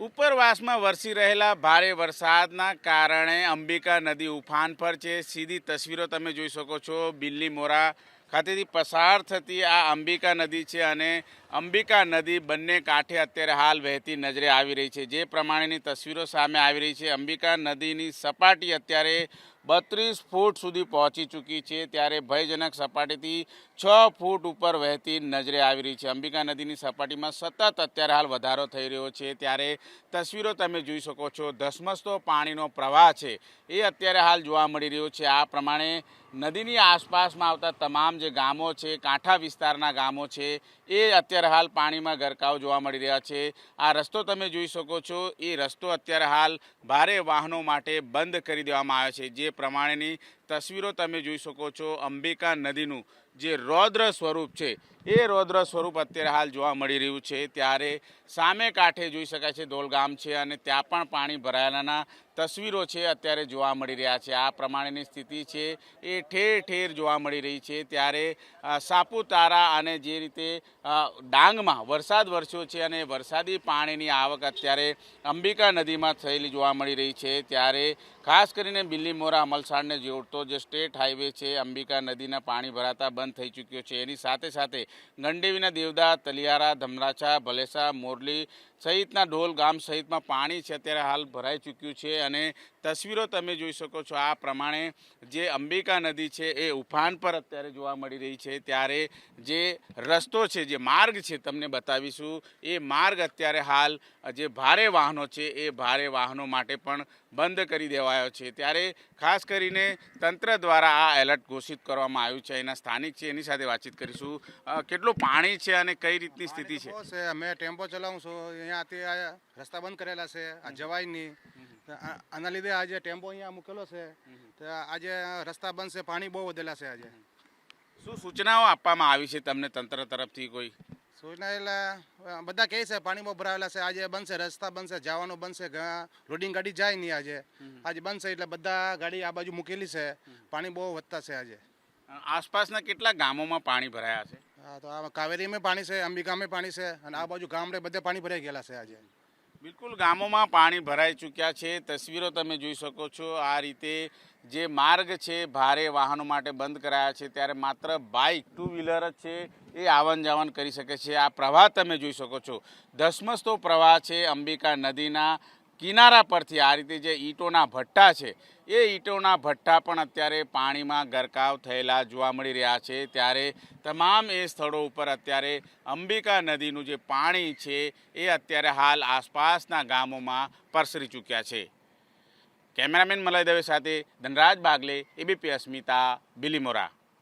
ઉપરવાસમાં વરસી રહેલા ભારે વરસાદના કારણે અંબિકા નદી ઉફાન પર છે. સીધી તસવીરો તમે જોઈ શકો છો. બિલ્લી મોરા ખાતેથી પસાર થતી આ અંબિકા નદી છે અને અંબિકા નદી બંને કાંઠે અત્યારે હાલ વહેતી નજરે આવી રહી છે. જે પ્રમાણેની તસવીરો સામે આવી રહી છે, અંબિકા નદીની સપાટી અત્યારે બત્રીસ ફૂટ સુધી પહોંચી ચૂકી છે. ત્યારે ભયજનક સપાટીથી છ ફૂટ ઉપર વહેતી નજરે આવી રહી છે. અંબિકા નદીની સપાટીમાં સતત અત્યારે હાલ વધારો થઈ રહ્યો છે. ત્યારે તસવીરો તમે જોઈ શકો છો. ધસમસતો પાણીનો પ્રવાહ છે. એ અત્યારે હાલ જોવા મળી રહ્યો છે. આ પ્રમાણે નદીની આસપાસમાં આવતા તમામ જે ગામો છે, કાંઠા વિસ્તારના ગામો છે, એ અત્યારે હાલ પાણીમાં ગરકાવ જોવા મળી રહ્યા છે. આ રસ્તો તમે જોઈ શકો છો, એ રસ્તો અત્યારે હાલ ભારે વાહનો માટે બંધ કરી દેવામાં આવ્યો છે. જે પ્રમાણેની તસવીરો તમે જોઈ શકો છો અંબિકા નદીનું જે રૌદ્ર સ્વરૂપ છે. એ રૌદ્ર સ્વરૂપ અત્યારે હાલ જોવા મળી રહ્યું છે. ત્યારે સામે કાંઠે જોઈ શકાય છે ધોલગામ છે અને ત્યાં પણ પાણી ભરાયેલાના તસવીરો છે અત્યારે જોવા મળી રહ્યા છે. આ પ્રમાણેની સ્થિતિ છે એ ઠેર ઠેર જોવા મળી રહી છે. ત્યારે સાપુતારા અને જે રીતે ડાંગમાં વરસાદ વરસ્યો છે અને વરસાદી પાણીની આવક અત્યારે અંબિકા નદીમાં થયેલી જોવા મળી રહી છે. ત્યારે ખાસ કરીને બિલ્લીમોરા અમલસાડને જોડતો જે સ્ટેટ હાઈવે છે, અંબિકા નદીના પાણી ભરાતા બંધ થઈ ચૂક્યો છે. એની સાથે સાથે ગંડેવીના દેવદા, તલિયારા, ધમરાછા, ભલેસા, મોરલી સહિતના ઢોલ ગામ સહિતમાં પાણી છે, અત્યારે હાલ ભરાઈ ચૂક્યું છે. અને તસવીરો તમે જોઈ શકો છો, આ પ્રમાણે જે અંબિકા નદી છે, એ ઉફાન પર અત્યારે જોવા મળી રહી છે. ત્યારે જે રસ્તો છે, જે માર્ગ છે, તમને બતાવીશું. એ માર્ગ અત્યારે હાલ જે ભારે વાહનો છે, એ ભારે વાહનો માટે પણ બંધ કરી દેવાયો છે. ત્યારે ખાસ કરીને તંત્ર દ્વારા આ એલર્ટ ઘોષિત કરવામાં આવ્યું છે એના સ્થાનિક છે એની સાથે વાતચીત કરીશું. કેટલું પાણી છે અને કઈ રીતની સ્થિતિ છે? અમે ટેમ્પો ચલાવું છું અહીંયાથી રસ્તા બંધ કરેલા છે આ જવાય નહીં આના લીધે આજે ટેમ્પો અહીંયા મૂકેલો છે તો આજે રસ્તા બંધ છે પાણી બહુ વધેલા છે આજે. શું સૂચનાઓ આપવામાં આવી છે તમને તંત્ર તરફથી કોઈ? સૂચના એટલે બધા કહે છે પાણી બહુ ભરાયેલા છે આજે બનશે રસ્તા બનશે જવાનું બનશે લોડિંગ ગાડી જાય નહીં આજે. આજે બનશે એટલે બધા ગાડી આ બાજુ મૂકેલી છે. પાણી બહુ વધતા છે આજે. આસપાસના કેટલા ગામોમાં પાણી ભરાયા છે? હા તો આ કાવેરીમાં પાણી છે અંબિકામાં પાણી છે અને આ બાજુ ગામડે બધે પાણી ભરાઈ ગયેલા છે આજે. બિલકુલ, ગામોમાં પાણી ભરાઈ ચૂક્યા છે. તસવીરો તમે જોઈ શકો છો. આ રીતે જે માર્ગ છે, ભારે વાહનો માટે બંધ કરાયા છે. ત્યારે માત્ર બાઇક ટુ વ્હીલર જ છે, એ આવન જાવન કરી શકે છે. આ પ્રવાહ તમે જોઈ શકો છો. ધસમસતો પ્રવાહ છે અંબિકા નદીના. કિનારા પરથી આ રીતે જે ઈંટોના ભઠ્ઠા છે, એ ઈંટોના ભઠ્ઠા પણ અત્યારે પાણીમાં ગરકાવ થયેલા જોવા મળી રહ્યા છે. ત્યારે તમામ એ સ્થળો ઉપર અત્યારે અંબિકા નદીનું જે પાણી છે, એ અત્યારે હાલ આસપાસના ગામોમાં પરસરી ચૂક્યા છે. કેમેરામેન મલય દવે સાથે ધનરાજ બાગલે, એબીપી અસ્મિતા, બિલીમોરા.